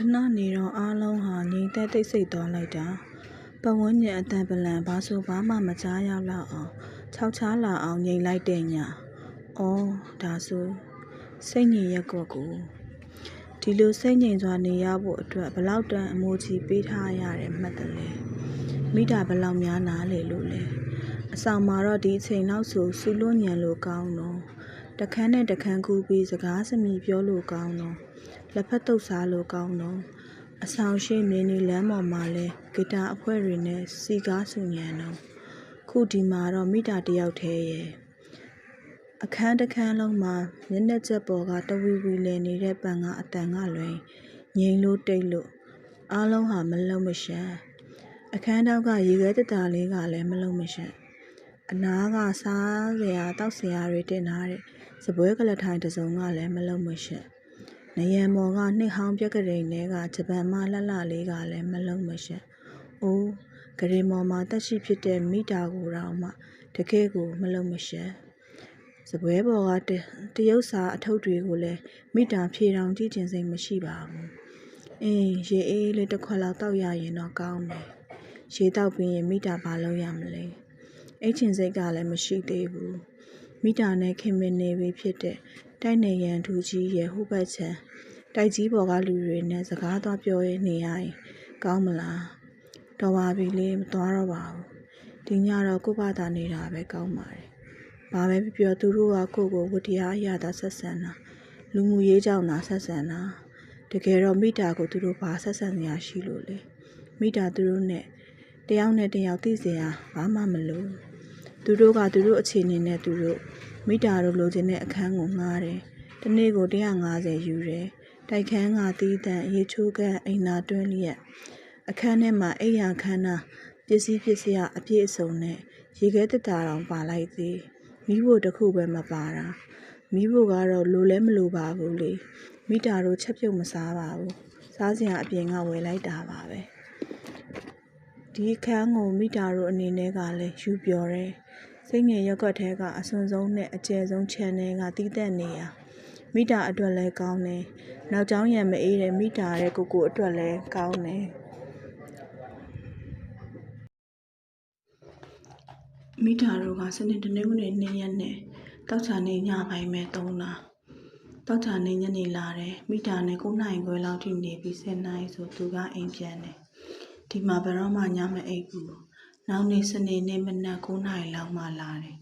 ခဏနေတော့အားလုံးဟာ ငြိမ်သက်တိတ်ဆိတ်သွားလိုက်တာ ပတ်ဝန်းကျင်အတန်ပလန်ဘာဆိုဘာမှ မကြားရလောက်အောင် ခြောက်ခြားလာအောင် ငြိမ်လိုက်တဲ့ည။အော် ဒါဆို စိတ်ငြိမ်ရက်ကွက်ကို ဒီလို စိတ်ငြိမ်စွာနေရဖို့အတွက်ဘလောက်တန် အမိုးကြီးပေးထားရတယ်မှတ်တယ်လေမိတာဘလောက်များ နားလေလို့လေအဆောင်မှာတော့ ဒီအချိန်လောက်ဆိုစူလွညံလို့ကောင်းတော့တခန်းနဲ့တခန်း ကူပြီး စကားစမြည်ပြောလို့ကောင်းတော့ လက်ဖက်တုပ်စားလို့ကောင်းတော့အဆောင်ရှိမင်းနေလမ်းပေါ်မှာလဲဂီတာအဖွဲ့တွေနဲ့စီကားဆူညံတော့ခုဒီမှာတော့မိတာတယောက်တည်းရဲ့အခန်းတစ်ခန်းလုံးမှာမျက်နှာချက်ပေါ်ကတဝီဝီလည်နေတဲ့ပန်ကအတန်ကလွင်ငိမ့်လို့တိတ်လို့အားလုံးဟာမလုံးမရှမ်းအခန်းတောက်ကရေခဲတတာလေးကလည်းမလုံးမရှမ်းအနားကစားစရာတောက်စရာတွေတင်ထားတဲ့စပွဲကလထိုင်တစ်စုံကလည်းမလုံးမရှမ်း နယံမော်က နှစ်ဟောင်းပြက်ကလေးတွေကဂျပန်မလှလှလေးကလည်း မလုံးမရှမ်းအိုးဂရေမော်မှာတက်ရှိဖြစ်တဲ့ မိတာကိုတော့မှ တကယ်ကို မလုံးမရှမ်းစပွဲပေါ်က တရုတ်စာအထုပ်တွေကိုလည်း မိတာ ဖြေတောင်ကြည့်ကျင်စိတ်မရှိပါဘူး အင်း ရေအေးလေး တစ်ခွက်လောက်တောက်ရရင်တော့ ကောင်းတယ် ရေတောက်ပြီးရင် မိတာ ဘာလုပ်ရမလဲ အိတ်ချင်စိတ်ကလည်း မရှိသေးဘူး မိတာနဲ့ ခင်မင်နေပြီဖြစ်တဲ့ တိုက်နေရန်ထူကြီးရဲ့ဟိုဘက်ချမ်းတိုက်ကြီးပေါ်ကလူတွေနဲ့စကားသွားပြောရနေရရင်ကောင်းမလားတော်ပါပြီလေမသွားတော့ပါဘူးဒီညတော့ကို့ဘာသာနေတာပဲကောင်းပါတယ်ဘာပဲပြောသူတို့ကကိုကိုဝတရားအရသာဆက်ဆံတာလူမှုရေးကြောင့်သာဆက်ဆံတာတကယ်တော့မိတာကိုသူတို့ဘာဆက်ဆံနေရရှိလို့လဲမိတာသူတို့နဲ့တယောက်နဲ့တယောက်သိစရာဘာမှမလိုသူတို့ကသူတို့အခြေအနေနဲ့သူတို့ မိတာတို့လိုချင်တဲ့အခန်းကိုငှားတယ်တနေ့ကို150ယူတယ်တိုက်ခန်းကတီးတန့်ရေချိုးကန်းအိမ်သာတွင်းလျက်အခန်းထဲမှာအိယာခန်းနာပစ္စည်းပစ္စည်းအပြည့်အစုံနဲ့ရေခဲတတာတောင်ပါလိုက်သေးမိဖို့တခုပဲမပါတာမိဖို့ကတော့လိုလဲမလိုပါဘူးလေမိတာတို့ချက်ပြုတ်မစားပါဘူးစားစရာအပြင်ကဝယ်လိုက်တာပါပဲဒီခန်းကိုမိတာတို့အနေနဲ့ကလည်းယူပြော်တယ် စိတ်ငြိမ်ရက်ွက်ထဲကအစွန်ဆုံးနဲ့အကျယ်ဆုံး channel ကတီးတက်နေရမိတာအတွက်လည်းကောင်းတယ်နောက်ကျောင်းရံမအေးတဲ့မိတာတဲ့ကိုကိုအတွက်လည်းကောင်းတယ်မိတာတို့ကစနေတနင်္ဂနွေနေ့ရက်နဲ့တောက်ချာနေညပိုင်းပဲသုံးတာတောက်ချာနေညနေလာတယ်မိတာနဲ့9နိုင်ခွဲလောက်ထိနေပြီး10နိုင်ဆိုသူကအိမ်ပြန်တယ်ဒီမှာဘယ်တော့မှညမအိပ်ဘူး နောက်နေ့စနေနေ့မနက်9နိုင်လောက်မှလာတယ်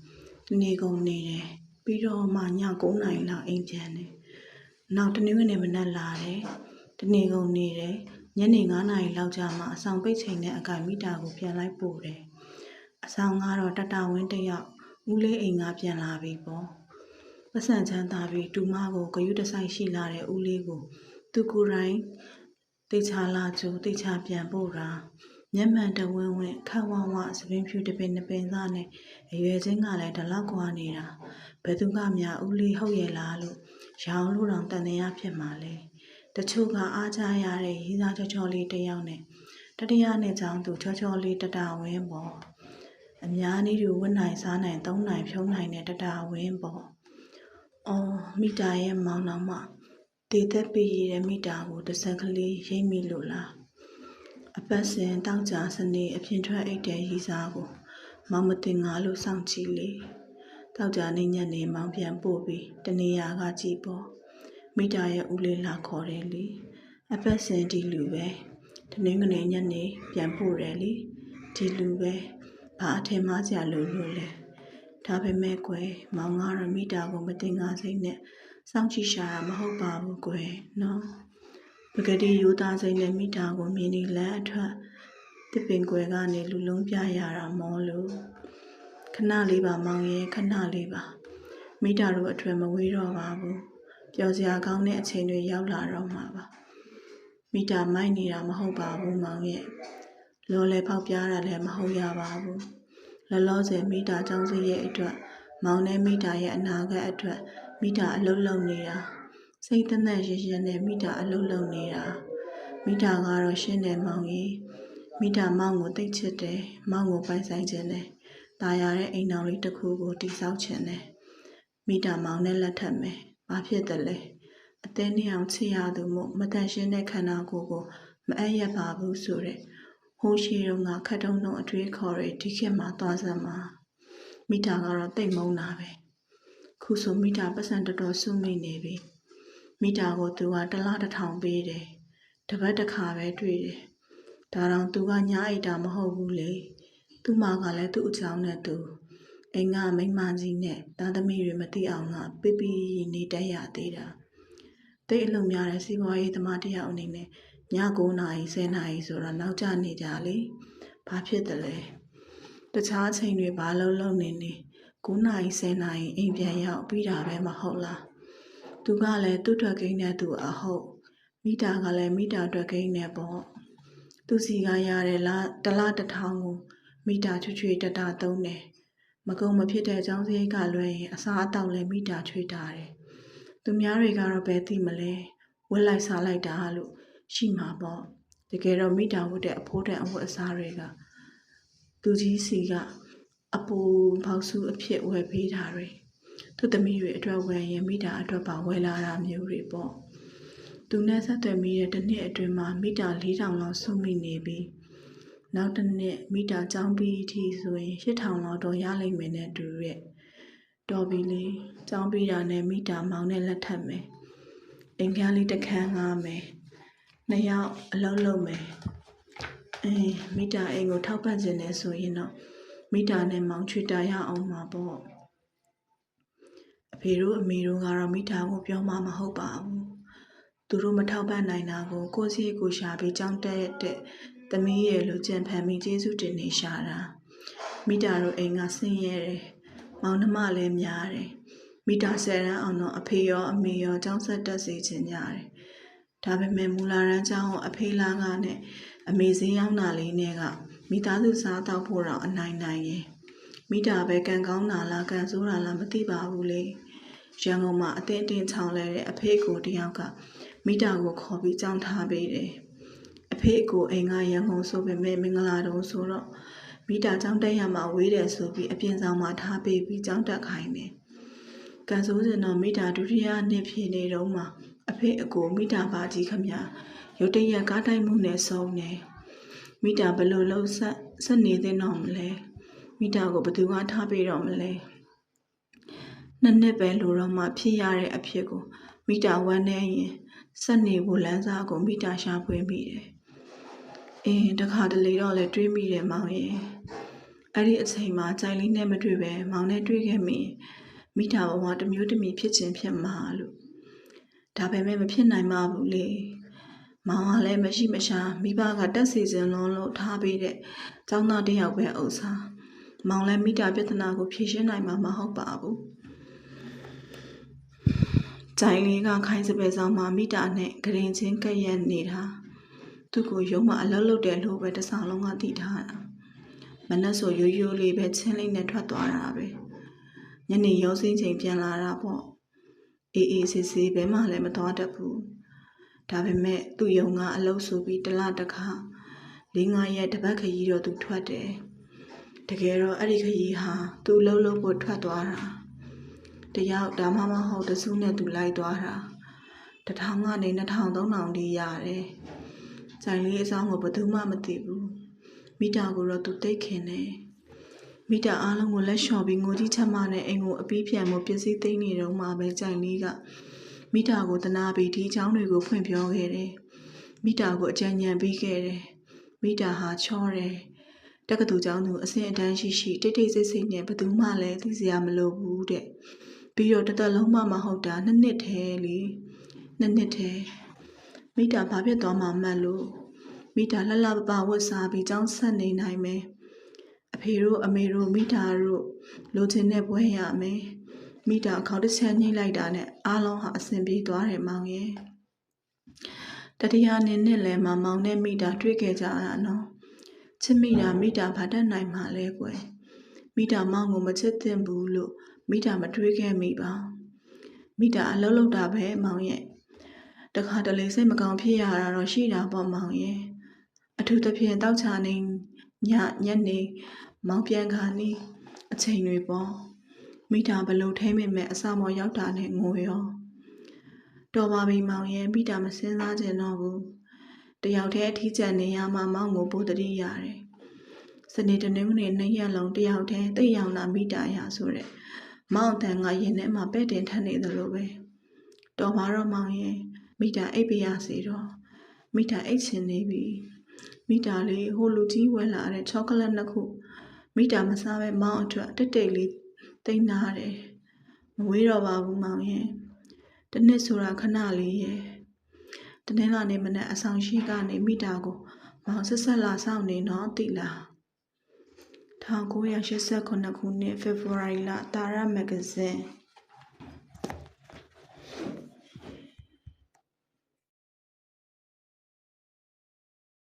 ဒီနေ့ကုန်နေတယ်ပြီးတော့မှည9နိုင်လောက်အိမ်ပြန်တယ်နောက်တနင်္ဂနွေမနက်လာတယ်တနေ့ကုန်နေတယ်ညနေ9နာရီလောက်ကြာမှအဆောင်ပိတ်ချိန်နဲ့အကမိတာကိုပြန်လိုက်ပို့တယ်အဆောင်ကတော့တတဝင်းတယောက်ဦးလေးအိမ်ကပြန်လာပြီပေါ့ပတ်စံချမ်းသာပြီးတူမကိုဂယုတဆိုင်ရှိလာတဲ့ဦးလေးကိုသူကိုယ်တိုင်တေချာလာကျိုတေချာပြန်ပို့တာ မျက်မှန်တဝင်းဝင်းခက်ဝဝစပင်းဖြူတပင်နှစ်ပင်သားနဲ့အရွယ်ချင်းကလည်းဒီလောက်ကွာနေတာဘယ်သူကများဦးလေးဟုတ်ရဲ့လားလို့ရောင်လို့တောင်တန်တရားဖြစ်မှာလေတချို့ကအားကြရတဲ့ရေးသားချောချောလေးတစ်ယောက်နဲ့တတိယနဲ့ကြောင်းသူချောချောလေးတတဝင်းပေါ့အများနည်းတူဝတ်နိုင်စားနိုင်သုံးနိုင်ဖြုံးနိုင်တဲ့တတဝင်းပေါ့အော်မိတာရဲ့မောင်နှောင်မတေသက်ပြရတဲ့မိတာကိုတစ်စက်ကလေးရိပ်မိလို့လား အပတ်စဉ်တောက်ကြစနေအပြင်ထွက်အိတ်တဲ့ရီစားကိုမောင်မတင်ငါလို့စောင့်ကြည့်လေတောက်ကြနေညနေမောင်ပြန်ပို့ပြီးတနေရာကကြည့်ပေါ့မိတာရဲ့ဦးလေးလာခေါ်တယ်လေအပတ်စဉ်ဒီလူပဲတနင်္ဂနွေညနေပြန်ပို့တယ်လေဒီလူပဲဘာအထင်မှားကြလို့လို့လဲဒါပေမဲ့ကွယ်မောင်ကတော့မိတာကိုမတင်ငါစိတ်နဲ့စောင့်ကြည့်ရှာတာမဟုတ်ပါဘူးကွယ်နော် ပကတိယူသားစိတ်နဲ့မိတာကိုမြင်နေလမ်းအထွက်တစ်ပင်ကွယ်ကနေလူလုံးပြရတာမောလို့ခဏလေးပါမောင်ရဲ့ခဏလေးပါမိတာတို့အထွေမဝေးတော့ပါဘူးပျော်စရာကောင်းတဲ့အချိန်တွေရောက်လာတော့မှာပါမိတာမိုက်နေတာမဟုတ်ပါဘူးမောင်ရဲ့လော်လဲဖောက်ပြားတာလည်းမဟုတ်ရပါဘူးလောလောဆယ်မိတာចောင်းစရဲ့အတွက်မောင်နဲ့မိတာရဲ့အနာဂတ်အတွက်မိတာအလုံးလုံးနေတာ စိတ်သက်သက်ရရနဲ့မိတာအလုံးလုံးနေတာမိတာကတော့ရှင်းတယ်မောင်ကြီးမိတာမောင်ကိုတိတ်ချစ်တယ်မောင်ကိုပိုင်ဆိုင်ခြင်းတယ်ตายရတဲ့အိမ်တော်လေးတစ်ခုကိုတိဆောက်ခြင်းတယ်မိတာမောင်နဲ့လက်ထပ်မယ်ဘာဖြစ်တယ်လဲ အသေးနဲ့အောင်ချစ်ရသူမို့မတန်ရှင်းတဲ့ခန္ဓာကိုယ်ကိုမအပ်ရပါဘူးဆိုတဲ့ဟိုးရှိတော့ငါခတ်တုံးတုံးအတွေးခေါ်ရဒီခေတ်မှာသွားစမ်းမှာမိတာကတော့တိတ်မုန်းတာပဲခုဆိုမိတာပတ်စံတော်တော်စုမိနေပြီ မိတာကိုသူကတစ်လားတစ်ထောင်ပေးတယ်တပတ်တစ်ခါပဲတွေ့တယ်ဒါတော့သူကညားအိတ်တာမဟုတ်ဘူးလေသူ့မကလည်းသူ့အချောင်းနဲ့သူအိမ်ကမိန်းမကြီးနဲ့သားသမီးတွေမသိအောင်ကပြပြနေတတ်ရသေးတာတိတ်အလုံးများတဲ့စီးပွားရေးသမားတစ်ယောက်အနေနဲ့ည9နာရီ10နာရီဆိုတော့နောက်ကျနေကြလေဘာဖြစ်တယ်လဲတခြားအချိန်တွေဘာလုံးလုံးနေနေ9နာရီ10နာရီအိမ်ပြန်ရောက်ပြီးတာပဲမဟုတ်လား သူကလည်းသူ့ထွက်ကိန်းနဲ့သူအဟုတ်မိတာကလည်းမိတာထွက်ကိန်းနဲ့ပေါ့သူစီကရတဲ့လားတစ်လားတစ်ထောင်ကိုမိတာချွေချွေတတသုံးတယ်မကုံမဖြစ်တဲ့အကြောင်းစရိတ်ကလွှဲရင်အစားအသောက်လည်းမိတာချွေတာတယ်သူများတွေကတော့ဘယ်သိမလဲဝက်လိုက်စားလိုက်တာလို့ရှိမှာပေါ့တကယ်တော့မိတာဝတ်တဲ့အဖိုးတန်အဝတ်အစားတွေကသူကြီးစီကအပူပေါက်စုအဖြစ်ဝယ်ပေးတာတွေ သူသမီးတွေအတွက်ဝယ်ရင်မိတာအတွက်ပါဝယ်လာတာမျိုးတွေပေါ့သူနဲ့ဆက်သွယ်မိတဲ့တစ်နှစ်အတွင်းမှာမိတာ4000လောက်စုမိနေပြီနောက်တစ်နှစ်မိတာចောင်းပြီးအထိဆိုရင်8000လောက်တော့ရလိမ့်မယ်နဲ့တူရဲ့တော်ပြီလေចောင်းပြီးတာနဲ့မိတာမောင်နဲ့လက်ထပ်မယ်အိမ်ခန်းလေးတစ်ခန်းငားမယ်နှစ်ယောက်အလုံးလုံးမယ်အေးမိတာအိမ်ကိုထောက်ပံ့ခြင်းနဲ့ဆိုရင်တော့မိတာနဲ့မောင်ချွေတာရအောင်မှာပေါ့ အဖေတို့အမေတို့ကတော့မိတာကိုပြောမှမဟုတ်ပါဘူးသူတို့မထောက်ပံ့နိုင်တာကိုကိုယ့်စီကိုရှာပြီးကြောင်းတက်တဲ့သမီးရဲ့လိုကြံဖန်ပြီးကျေးဇူးတင်နေရှာတာမိတာတို့အိမ်ကဆင်းရဲတယ်မောင်နှမလည်းများတယ်မိတာဆယ်ရန်အောင်တော့အဖေရောအမေရောចောင်းဆက်တက်စေချင်ကြတယ်ဒါပေမဲ့မူလာရန်ចောင်းကိုအဖေလာကနဲ့အမေစင်းရောက်တာလေးနဲ့ကမိသားစုစားတော့ဖို့တော့အနိုင်နိုင်ရင်မိတာပဲကံကောင်းတာလားကံဆိုးတာလားမသိပါဘူးလေ ရန်ကုန်မှာအတင်းအတင်းချောင်းလဲတဲ့အဖေကိုတယောက်ကမိတာကိုခေါ်ပြီးကြောင်းထားပေးတယ်အဖေကိုအိမ်ကရန်ကုန်ဆိုပေမဲ့မင်္ဂလာတုံးဆိုတော့မိတာကြောင်းတက်ရမှာဝေးတယ်ဆိုပြီးအပြင်ဆောင်မှာထားပေးပြီးကြောင်းတက်ခိုင်းတယ်။ကန်ဆိုးစင်တော့မိတာဒုတိယနှစ်ဖြစ်နေတော့မှအဖေအကိုမိတာပါကြီးခမရုတ်တရက်ကားတိုက်မှုနဲ့ဆုံးတယ်။မိတာဘယ်လို့လုံးဆက်ဆက်နေသင့်တော့မလဲ။မိတာကိုဘယ်သူကထားပေးတော့မလဲ။ နှစ်နှစ်ပဲလိုတော့မှဖြစ်ရတဲ့အဖြစ်ကိုမိတာဝမ်းနေရင်ဆက်နေဖို့လမ်းစာကိုမိတာရှာဖွေမိတယ်။အင်းတခါတလေတော့လည်းတွေးမိတယ်မောင်ရဲ့အဲ့ဒီအချိန်မှာကြိုင်လေးနဲ့မတွေ့ပဲမောင်နဲ့တွေ့ခဲ့မိရင်မိတာဘဝတစ်မျိုးတစ်မီဖြစ်ခြင်းဖြစ်မှာလို့ဒါပေမဲ့မဖြစ်နိုင်ပါဘူးလေမောင်ကလည်းမရှိမရှာမိဘကတက်စီစဉ်လုံးလို့ထားပေးတဲ့ကျောင်းသားတစ်ယောက်ပဲဥစ္စာမောင်လည်းမိတာပြဿနာကိုဖြေရှင်းနိုင်မှာမဟုတ်ပါဘူး ကြိုင်လေးကခိုင်းစပယ်ဆောင်မှာမိတာနဲ့ဂရင်ချင်းကက်ရက်နေတာသူ့ကိုရုံးမအလုပ်လုပ်တယ်လို့ပဲတဆောင်လုံးကသိထားတာမနှက်ဆိုရိုးရိုးလေးပဲချင်းလေးနဲ့ထွက်သွားတာပဲညနေရုံးစင်းချိန်ပြန်လာတာပေါ့အေးအေးဆေးဆေးဘဲမှလည်းမသွားတတ်ဘူးဒါပေမဲ့သူ့ယုံကအလုပ်ဆိုပြီးတစ်လတစ်ခါလေးငါရက်တပတ်ခရီးတော့သူထွက်တယ်တကယ်တော့အဲ့ဒီခရီးဟာသူ့လှုပ်လှုပ်ဖို့ထွက်သွားတာ တယောက်ဒါမှမဟုတ်တစုနဲ့သူလိုက်သွားတာတစ်ထောင်ကနေနှစ်ထောင်သုံးထောင်ထိရတယ်။ဇိုင်လေးအဆောင်ကိုဘယ်သူမှမသိဘူး။မိတာကိုတော့သူတိတ်ခင်တယ်။မိတာအားလုံးကိုလက်လျှော်ပြီးငိုကြီးချက်မနဲ့အိမ်ကိုအပီးပြန်မှုပစ္စည်းသိမ်းနေတော့မှပဲဇိုင်လေးကမိတာကိုတနာပြီးဒီချောင်းတွေကိုဖွင့်ပြောခဲ့တယ်။မိတာကိုအကြံဉာဏ်ပေးခဲ့တယ်။မိတာဟာချောတယ်။တက္ကသိုလ်ကျောင်းသူအဆင့်အတန်းရှိရှိတိတ်တိတ်ဆိတ်ဆိတ်နဲ့ဘယ်သူမှလည်းသိစရာမလိုဘူးတဲ့။ ပြီးတော့တစ်သက်လုံးမှမဟုတ်တာနှစ်နှစ်ထဲလေနှစ်နှစ်ထဲမိတာဘာဖြစ်သွားမှမှတ်လို့မိတာလှလှပပဝတ်စားပြီးကြောင်းဆက်နေနိုင်မယ်အဖေတို့အမေတို့မိတာတို့လိုချင်တဲ့ဘွဲရမယ်မိတာခေါင်းတစ်ချက်ညှိလိုက်တာနဲ့အားလုံးဟာအဆင်ပြေသွားတယ်မောင်ရဲ့တတိယနေ့နှစ်လယ်မှာမောင်နဲ့မိတာတွေ့ခဲ့ကြတာနော်ချစ်မိတာမိတာဘာတတ်နိုင်မှလဲကွယ်မိတာမောင်ကိုမချစ်သင့်ဘူးလို့ မိတာမတွေးခဲ့မိပါမိတာအလုံးလုံးတာပဲမောင်ရဲ့တခါတလေစိတ်မကောင်းဖြစ်ရတာတော့ရှိတာပေါ့မောင်ရဲ့အထူးသဖြင့်တောက်ချနေညညနေမောင်ပြန်ခါနီးအချိန်တွေပေါ့မိတာဘလို့ထိမ့်မိမဲ့အစာမော်ရောက်တာနဲ့ငိုရောတတော်ပါပြီမောင်ရဲ့မိတာမစင်းစားကျင်တော့ဘူးတယောက်တည်းအထီးကျန်နေရမှမောင်ကိုပို့တတိရတယ်စနေတနင်္ဂနွေနှစ်ရက်လုံးတယောက်တည်းတိတ်ရောင်လာမိတာရဆိုတဲ့ မောင်တန်ကရင်ထဲမှာပဲ့တင်ထက်နေသလိုပဲတော်ပါတော့မောင်ရဲ့မိတာအိပ်ပြရစီတော့မိတာအိတ်ချင်နေပြီမိတာလေးဟိုလူကြီးဝယ်လာတဲ့ချောကလက်နှစ်ခုမိတာမစားပဲမောင်အတွက်တိတ်တိတ်လေးတိတ်နာတယ်မဝေးတော့ပါဘူးမောင်ရဲ့တနစ်ဆိုတာခဏလေးရဲ့တနင်္လာနေ့မနက်အဆောင်ရှိကနေမိတာကိုမောင်ဆက်ဆက်လာဆောင်နေတော့တိလား 1989ခုနှစ်ဖေဖော်ဝါရီလတာရမဂ္ဂဇင်း